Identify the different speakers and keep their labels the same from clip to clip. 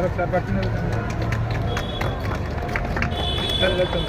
Speaker 1: Thank you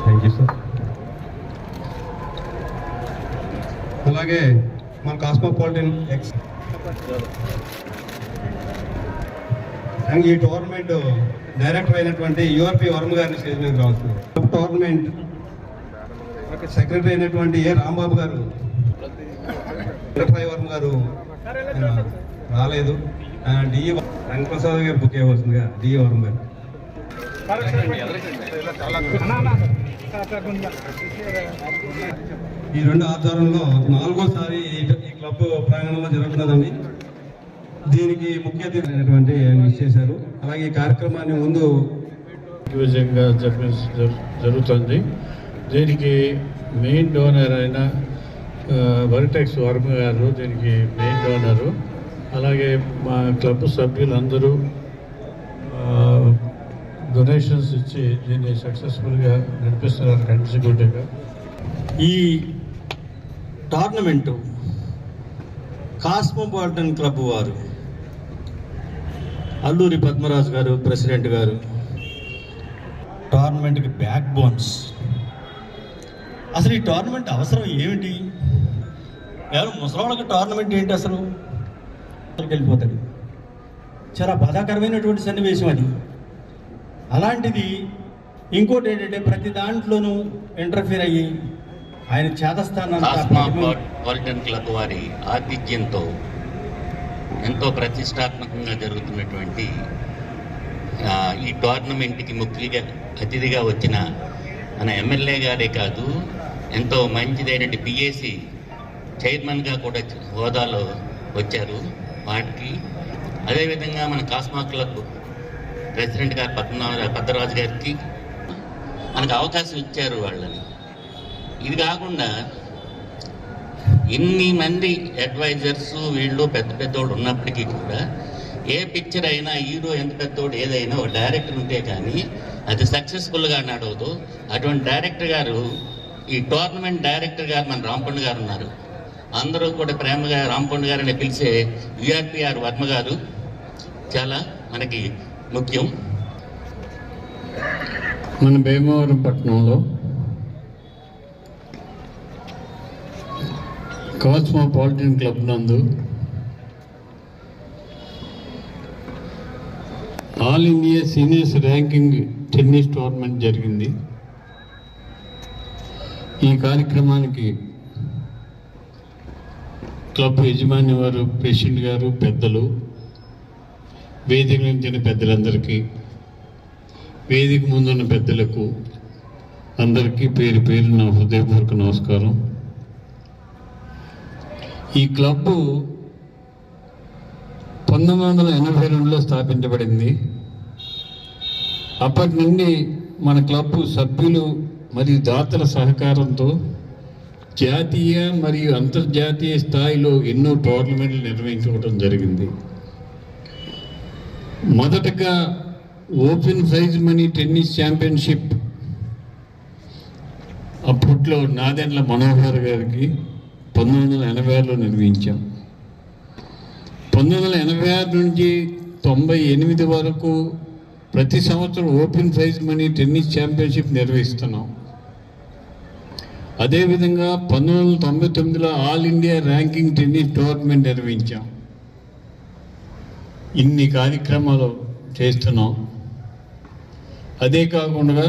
Speaker 1: thank you sir అలాగే మన cosmopolitan X and ఈ టోర్నమెంట్ డైరెక్టర్ అయినటువంటి యుఆర్పి వర్మ గారిని స్టేజ్ మీద రావచ్చు టోర్నమెంట్ సెక్రటరీ అయినటువంటి ఏ రాంబాబు గారు? వర్మ గారు రాలేదు. డిఈ రంగప్రసాద్ గారు బుక్ చేయవలసిందిగా డిఈ వర్మ గారు. ఈ రెండు ఆధ్వర్యంలో నాలుగోసారి ఈ క్లబ్ ప్రాంగణంలో జరుగుతున్నదండి. దీనికి ముఖ్య అతిథి అయినటువంటి ఆయన చేశారు అలాగే ఈ కార్యక్రమాన్ని ముందు
Speaker 2: విజయంగా జరు- జరుగుతుంది. దీనికి మెయిన్ డోనర్ అయిన వరిటెక్స్ వర్మ గారు దీనికి మెయిన్ డోనరు. అలాగే మా క్లబ్ సభ్యులందరూ డొనేషన్స్ ఇచ్చి దీన్ని సక్సెస్ఫుల్గా నడిపిస్తున్నారు కన్సిక్యూటివ్గా
Speaker 3: ఈ టోర్నమెంటు కాస్మోపాలిటన్ క్లబ్ వారు అల్లూరి పద్మరాజు గారు ప్రెసిడెంట్ గారు టోర్నమెంట్కి బ్యాక్ బోన్స్ అసలు ఈ టోర్నమెంట్ అవసరం ఏమిటి? ఎవరు ముసలోళ్ళకి టోర్నమెంట్ ఏంటి అసలు? వెళ్ళిపోతాడు చాలా బాధాకరమైనటువంటి సన్నివేశం అది. అలాంటిది ఇంకోటి ఏంటంటే ప్రతి దాంట్లోనూ ఇంటర్ఫీర్ అయ్యి ఆయన
Speaker 4: కాస్మాపాలిటన్ క్లబ్ వారి ఆతిథ్యంతో ఎంతో ప్రతిష్టాత్మకంగా జరుగుతున్నటువంటి ఈ టోర్నమెంట్కి ముఖ్యంగా అతిథిగా వచ్చిన మన ఎమ్మెల్యే గారే కాదు ఎంతో మంచిదైనటువంటి పిఏసి చైర్మన్గా కూడా హోదాలో వచ్చారు. వాటికి అదేవిధంగా మన కాస్మా క్లబ్ ప్రెసిడెంట్ గారు పద్మనాభ పద్మరాజు గారికి మనకు అవకాశం ఇచ్చారు వాళ్ళని. ఇది కాకుండా ఇన్ని మంది అడ్వైజర్స్ వీళ్ళు పెద్ద పెద్దోడు ఉన్నప్పటికీ కూడా ఏ పిక్చర్ అయినా హీరో ఎంత పెద్దోడు ఏదైనా ఒక డైరెక్టర్ ఉంటే కానీ అది సక్సెస్ఫుల్గా నడవదు. అటువంటి డైరెక్టర్ గారు ఈ టోర్నమెంట్ డైరెక్టర్ గారు మన రాంపండు గారు ఉన్నారు. అందరూ కూడా ప్రేమగా రాంపండు గారిని పిలిచే యుఆర్పిఆర్ వర్మ గారు చాలా మనకి ముఖ్యం.
Speaker 2: మన భీమవరం పట్టణంలో కాస్మోపాలిటన్ క్లబ్ నందు all India seniors ranking tennis tournament జరిగింది. ఈ కార్యక్రమానికి క్లబ్ యజమాని వారు ప్రెసిడెంట్ గారు పెద్దలు వేదిక నుంచిన పెద్దలందరికీ వేదిక ముందున్న పెద్దలకు అందరికీ పేరు పేరు నా హృదయపూర్వక నమస్కారం. ఈ క్లబ్ పంతొమ్మిది వందల ఎనభై రెండులో స్థాపించబడింది. అప్పటి నుండి మన క్లబ్ సభ్యులు మరియు దాతల సహకారంతో జాతీయ మరియు అంతర్జాతీయ స్థాయిలో ఎన్నో టోర్నమెంట్లు నిర్వహించుకోవడం జరిగింది. మొదటగా open prize money tennis championship. అప్పట్లో నాదెండ్ల మనోహర్ గారికి పంతొమ్మిది వందల ఎనభై ఆరులో నిర్వహించాం. పంతొమ్మిది వందల ఎనభై ఆరు నుంచి తొంభై ఎనిమిది వరకు ప్రతి సంవత్సరం open prize money tennis championship నిర్వహిస్తున్నాం. అదేవిధంగా పంతొమ్మిది వందల తొంభై తొమ్మిదిలో all India ranking tennis tournament నిర్వహించాం. ఇన్ని కార్యక్రమాలు చేస్తున్నాం. అదే కాకుండా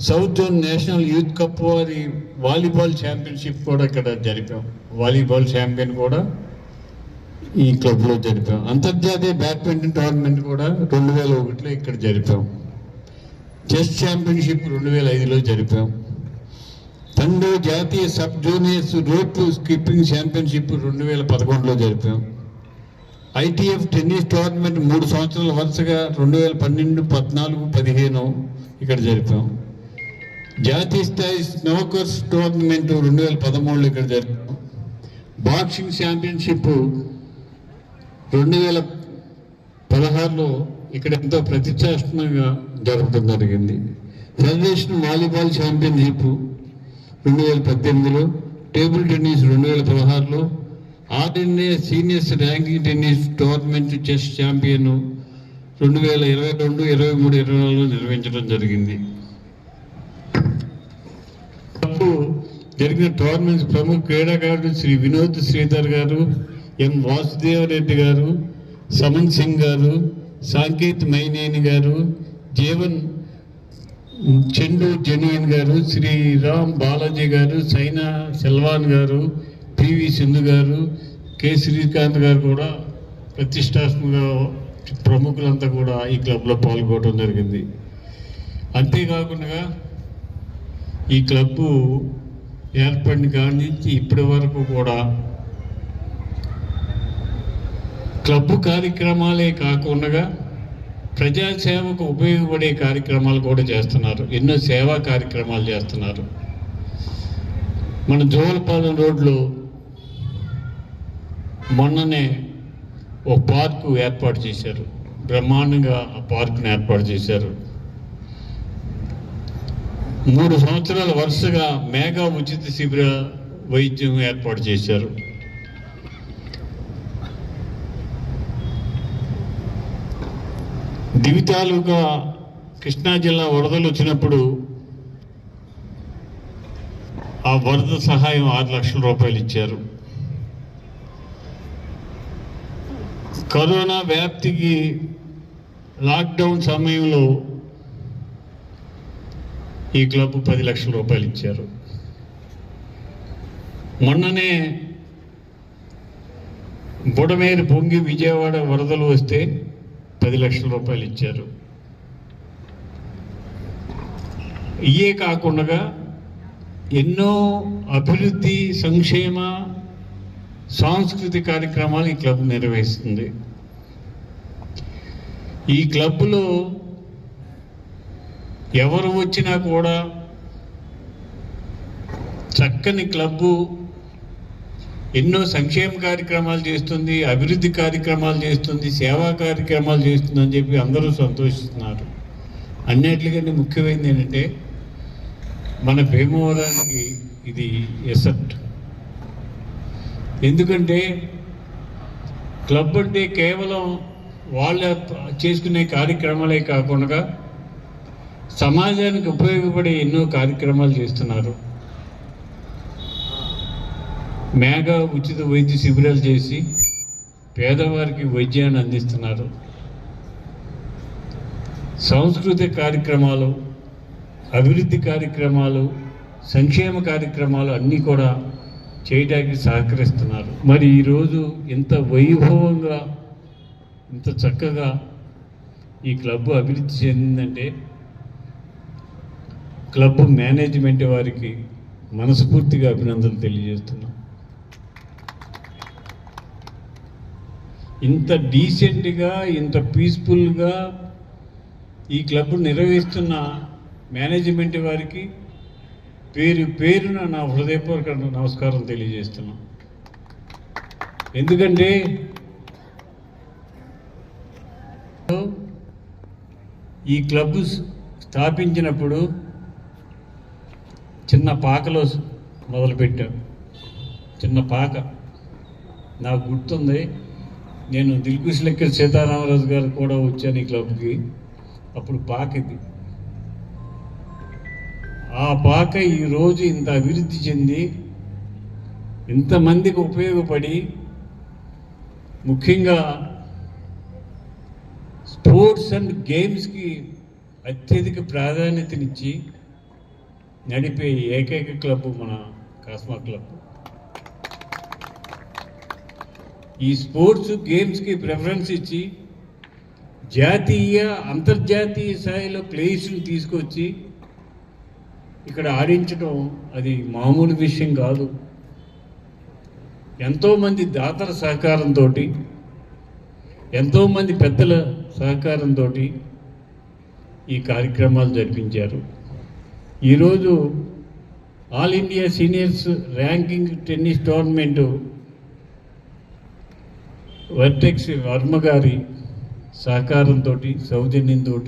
Speaker 2: south zone national youth cup వారి వాలీబాల్ ఛాంపియన్షిప్ కూడా ఇక్కడ జరిపాం. వాలీబాల్ ఛాంపియన్ కూడా ఈ క్లబ్లో జరిపాం. అంతర్జాతీయ బ్యాడ్మింటన్ టోర్నమెంట్ కూడా రెండు వేల ఒకటిలో ఇక్కడ జరిపాం. చెస్ ఛాంపియన్షిప్ రెండు వేల ఐదులో జరిపాం. తండో జాతీయ sub juniors rope skipping championship రెండు వేల పదకొండులో జరిపాం. ఐటీఎఫ్ టెన్నిస్ టోర్నమెంట్ మూడు సంవత్సరాల వరుసగా రెండు వేల పన్నెండు పద్నాలుగు పదిహేను ఇక్కడ జరిపాం. జాతీయ స్థాయి స్నోకర్స్ టోర్నమెంట్ రెండు వేల పదమూడులో ఇక్కడ జరిపాం. బాక్సింగ్ ఛాంపియన్షిప్ రెండు వేల పదహారులో ఇక్కడ ఎంతో ప్రతిష్టాత్మకంగా జరపడం జరిగింది. ఫెడరేషన్ వాలీబాల్ ఛాంపియన్షిప్ రెండు వేల పద్దెనిమిదిలో టేబుల్ టెన్నిస్ రెండు వేల పదహారులో RNA seniors ranking tennis tournament chess champion రెండు వేల ఇరవై రెండు ఇరవై మూడు ఇరవై నాలుగులో నిర్వహించడం జరిగింది. జరిగిన టోర్నమెంట్స్ ప్రముఖ క్రీడాకారుడు శ్రీ వినోద్ శ్రీధర్ గారు ఎం వాసుదేవరెడ్డి గారు సమన్ సింగ్ గారు సాంకేత్ మైనేని గారు జీవన్ చెండు జనియన్ గారు శ్రీరామ్ బాలాజీ గారు సైనా సెల్వాన్ గారు పివి సింధు గారు కె శ్రీకాంత్ గారు కూడా ప్రతిష్టాత్మక ప్రముఖులంతా కూడా ఈ క్లబ్లో పాల్గొనడం జరిగింది. అంతేకాకుండా ఈ క్లబ్బు ఏర్పడిన కాడి నుంచి ఇప్పటి వరకు కూడా క్లబ్బు కార్యక్రమాలే కాకుండా ప్రజాసేవకు ఉపయోగపడే కార్యక్రమాలు కూడా చేస్తున్నారు. ఎన్నో సేవా కార్యక్రమాలు చేస్తున్నారు. మన జోలపాలెం రోడ్లో మొన్ననే ఒక పార్కు ఏర్పాటు చేశారు. బ్రహ్మాండంగా ఆ పార్కును ఏర్పాటు చేశారు. మూడు సంవత్సరాల వరుసగా మేఘా ఉచిత శిబిర వైద్యం ఏర్పాటు చేశారు. దివి తాలూకా కృష్ణా జిల్లా వరదలు వచ్చినప్పుడు ఆ వరద సహాయం ఆరు లక్షల రూపాయలు ఇచ్చారు. కరోనా వ్యాప్తికి లాక్డౌన్ సమయంలో ఈ క్లబ్ పది లక్షల రూపాయలు ఇచ్చారు. మొన్ననే బుడమేరు పొంగి విజయవాడ వరదలు వస్తే పది లక్షల రూపాయలు ఇచ్చారు. ఇయే కాకుండా ఎన్నో అభివృద్ధి సంక్షేమ సాంస్కృతిక కార్యక్రమాలు ఈ క్లబ్ నిర్వహిస్తుంది. ఈ క్లబ్లో ఎవరు వచ్చినా కూడా చక్కని క్లబ్బు ఎన్నో సంక్షేమ కార్యక్రమాలు చేస్తుంది అభివృద్ధి కార్యక్రమాలు చేస్తుంది సేవా కార్యక్రమాలు చేస్తుంది అని చెప్పి అందరూ సంతోషిస్తున్నారు. అన్నిటికంటే ముఖ్యమైనది ఏంటంటే మన భీమవరానికి ఇది ఎసెప్ట్ ఎందుకంటే క్లబ్ అంటే కేవలం వాళ్ళ చేసుకునే కార్యక్రమాలే కాకుండా సమాజానికి ఉపయోగపడే ఎన్నో కార్యక్రమాలు చేస్తున్నారు. మేఘా ఉచిత వైద్య శిబిరాలు చేసి పేదవారికి వైద్యాన్ని అందిస్తున్నారు. సాంస్కృతిక కార్యక్రమాలు అభివృద్ధి కార్యక్రమాలు సంక్షేమ కార్యక్రమాలు అన్నీ కూడా చేయడానికి సహకరిస్తున్నారు. మరి ఈరోజు ఇంత వైభవంగా ఇంత చక్కగా ఈ క్లబ్ అభివృద్ధి చెందిందంటే క్లబ్ మేనేజ్మెంట్ వారికి మనస్ఫూర్తిగా అభినందనలు తెలియజేస్తున్నాం. ఇంత డీసెంట్గా ఇంత పీస్ఫుల్గా ఈ క్లబ్ నిర్వహిస్తున్న మేనేజ్మెంట్ వారికి పేరు పేరున నా హృదయపూర్వక నమస్కారం తెలియజేస్తున్నాను ఎందుకంటే ఈ క్లబ్ స్థాపించినప్పుడు చిన్న పాకలో మొదలుపెట్టాం చిన్న పాక. నాకు గుర్తుంది. నేను దిల్కుష్ లెక్క సీతారామరాజు గారు కూడా వచ్చాను ఈ క్లబ్కి. అప్పుడు పాక ఇది. ఆ పాక ఈరోజు ఇంత అభివృద్ధి చెంది ఇంతమందికి ఉపయోగపడి ముఖ్యంగా స్పోర్ట్స్ అండ్ గేమ్స్కి అత్యధిక ప్రాధాన్యతనిచ్చి నడిపే ఏకైక క్లబ్ మన కాస్మా క్లబ్. ఈ స్పోర్ట్స్ గేమ్స్కి ప్రిఫరెన్స్ ఇచ్చి జాతీయ అంతర్జాతీయ స్థాయిలో ప్లేయర్స్ని తీసుకొచ్చి ఇక్కడ ఆడించడం అది మామూలు విషయం కాదు. ఎంతోమంది దాతల సహకారంతో ఎంతోమంది పెద్దల సహకారంతో ఈ కార్యక్రమాలు జరిపించారు. ఈరోజు all India seniors ranking tennis tournament Vertex Varma గారి సహకారంతో సౌజన్యంతో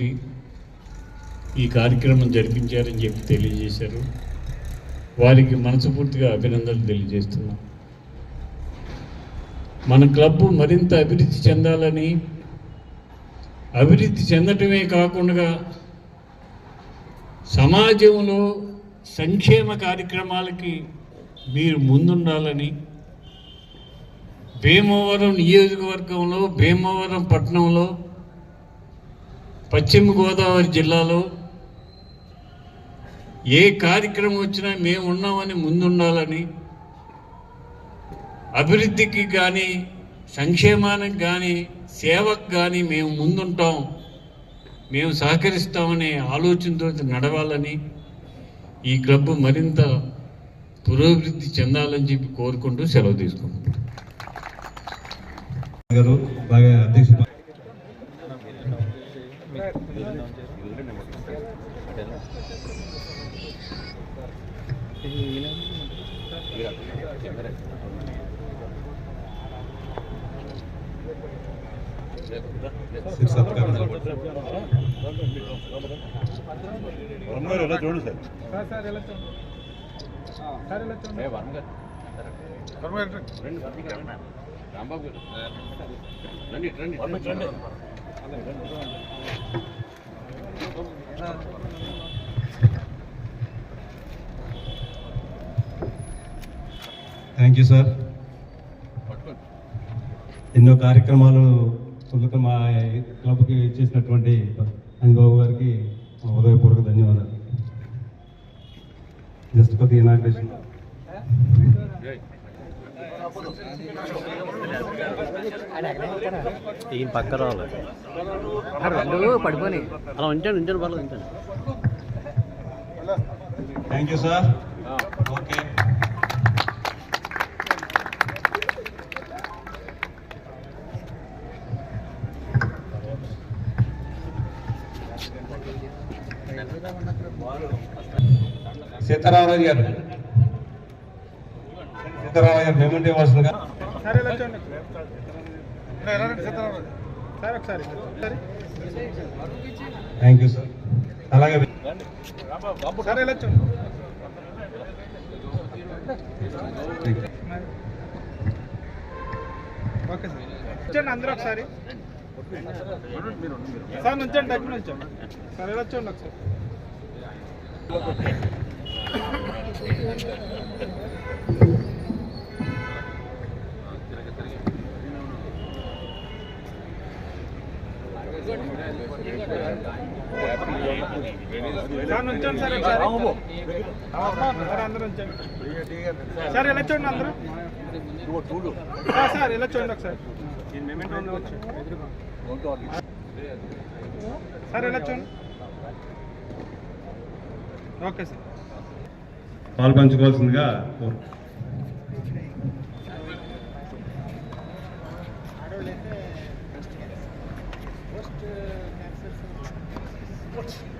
Speaker 2: ఈ కార్యక్రమం జరిపించారని చెప్పి తెలియజేశారు. వారికి మనస్ఫూర్తిగా అభినందనలు తెలియజేస్తున్నాం. మన క్లబ్ మరింత అభివృద్ధి చెందాలని అభివృద్ధి చెందటమే కాకుండా సమాజంలో సంక్షేమ కార్యక్రమాలకి మీరు ముందుండాలని భీమవరం నియోజకవర్గంలో భీమవరం పట్టణంలో పశ్చిమ గోదావరి జిల్లాలో ఏ కార్యక్రమం వచ్చినా మేము ఉన్నామని ముందుండాలని అభివృద్ధికి కానీ సంక్షేమానికి కానీ సేవకు కానీ మేము ముందుంటాం. మేము సహకరిస్తామనే ఆలోచనతో నడవాలని ఈ క్లబ్ మరింత పురోభివృద్ధి చెందాలని చెప్పి కోరుకుంటూ సెలవు తీసుకుంటాం
Speaker 1: గారు బాగా అధ్యక్ష శిర్ సత్కారం
Speaker 5: వరంగల్ ఎలా చూడండి సార్
Speaker 1: థ్యాంక్ యూ సార్ ఎన్నో కార్యక్రమాలు తొలుత మా క్లబ్కి ఇచ్చేసినటువంటి అంగబాబు గారికి హృదయపూర్వక ధన్యవాదాలు. జస్ట్ కొద్దిగా ఇనాగ్రేషన్
Speaker 6: ఈయన పక్క రావాలి. రెండు పడిపోయి అలా ఉంచాను ఉంచాను పర్లేదు ఉంచాను
Speaker 1: thank you sir okay Sitaramaraju garu Sitaramaraju garu payment ఇవ్వాల్సిందిగా
Speaker 7: సార్ ఇలా చూడండి ఇలా ఎలా రండి సీతారామరాజు సార్ ఒకసారి. ఒకసారి.
Speaker 1: Thank you sir. అలాగే
Speaker 7: ఓకే సార్. అందరూ ఒకసారి. సార్ నుంచండి దగ్గర నుంచండి సార్ ఇలా చూడండి ఒకసారి. సార్ ఒకసారి. సార్ అందరూ ఉంచండి. సార్ ఇలా చూడండి అందరూ. సార్ సార్ ఇలా చూడండి ఒకసారి. సార్ ఇలా చూడండి. Okay sir.
Speaker 1: పాలు పంచుకోవాల్సిందిగా కోరు
Speaker 7: করছি